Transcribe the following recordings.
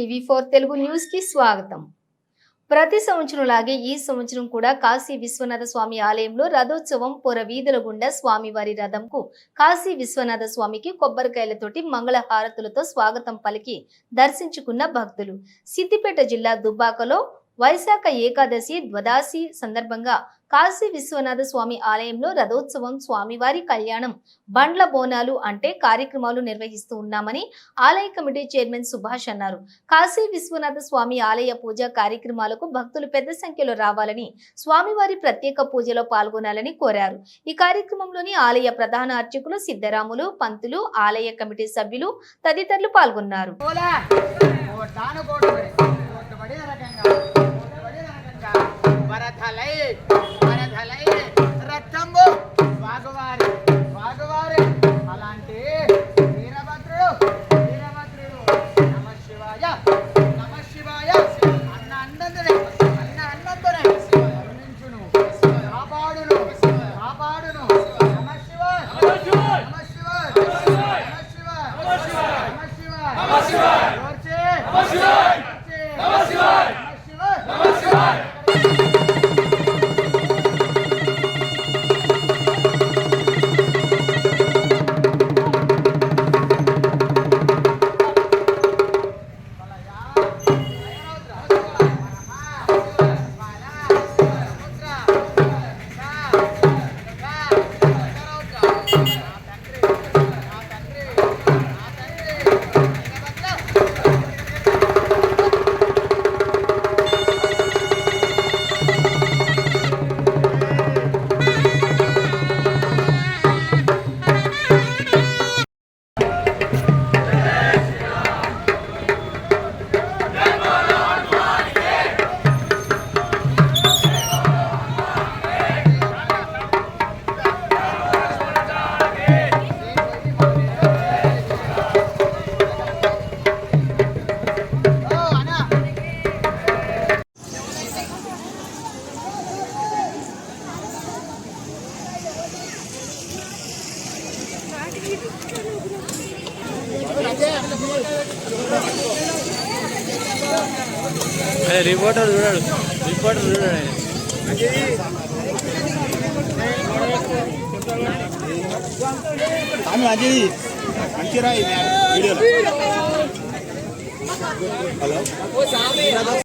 TV four Telugu న్యూస్కి స్వాగతం. ప్రతి సంవత్సరం లాగే ఈ సంవత్సరం కూడా కాశీ విశ్వనాథ స్వామి ఆలయంలో రథోత్సవం పొర వీధుల గుండా స్వామివారి రథంకు కాశీ విశ్వనాథ స్వామికి కొబ్బరికాయలతోటి మంగళ హారతులతో స్వాగతం పలికి దర్శించుకున్న భక్తులు. సిద్దిపేట జిల్లా దుబ్బాకలో వైశాఖ ఏకాదశి ద్వదాసి సందర్భంగా కాశీ విశ్వనాథ స్వామి ఆలయంలో రథోత్సవం స్వామివారి కళ్యాణం. బండ్ల బోనాలు అంటే కార్యక్రమాలు నిర్వహిస్తూ ఉన్నామని ఆలయ కమిటీ చైర్మన్ సుభాష్ అన్నారు. కాశీ విశ్వనాథ స్వామి ఆలయ పూజ కార్యక్రమాలకు భక్తులు పెద్ద సంఖ్యలో రావాలని స్వామివారి ప్రత్యేక పూజలో పాల్గొనాలని కోరారు. ఈ కార్యక్రమంలోని ఆలయ ప్రధాన అర్చకులు సిద్ధరాములు పంతులు ఆలయ కమిటీ సభ్యులు తదితరులు పాల్గొన్నారు. వరధలై వరధలై రక్తంబు వాగువారి వాగువారి అలాంటి వీరభద్రుడు వీరభద్రుడు నమ శివాయ నమ శివాయ అన్న అన్నందునే అన్న అన్నందునే కరుణించును కాపాడును కాపాడును నమ శివాయ నమ శివాయ నమ శివాయ నమ శివాయ నమ శివాయ నమ శివాయ నమ శివాయ అదే రిపోర్టర్ చూడాడు రిపోర్టర్ చూడాడు స్వామి అజయ్ మంచిరా ఈ వీడియోలో హలో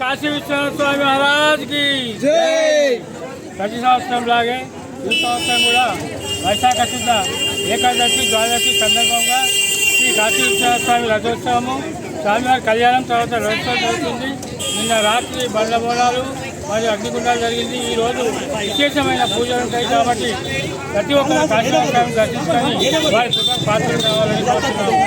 కాశీ విశ్వనాథ స్వామి మహారాజ్కి ప్రతి సంవత్సరం లాగే ఈ సంవత్సరం కూడా వైశాఖ శుద్ధ ఏకాదశి ద్వాదశి సందర్భంగా శ్రీ కాశీ విశ్వనాథ స్వామి రథోత్సవము స్వామివారి కళ్యాణం తర్వాత రథోత్సవం జరుగుతుంది నిన్న రాత్రి బండ్ల బోనాలు మరి అగ్నిగుండాలు జరిగింది. ఈ రోజు విశేషమైన పూజలు ఉంటాయి కాబట్టి ప్రతి ఒక్కరు కాశీ దర్శించుకొని వారి కృపకు పాత్రలు కావాలని కోరుతున్నాము.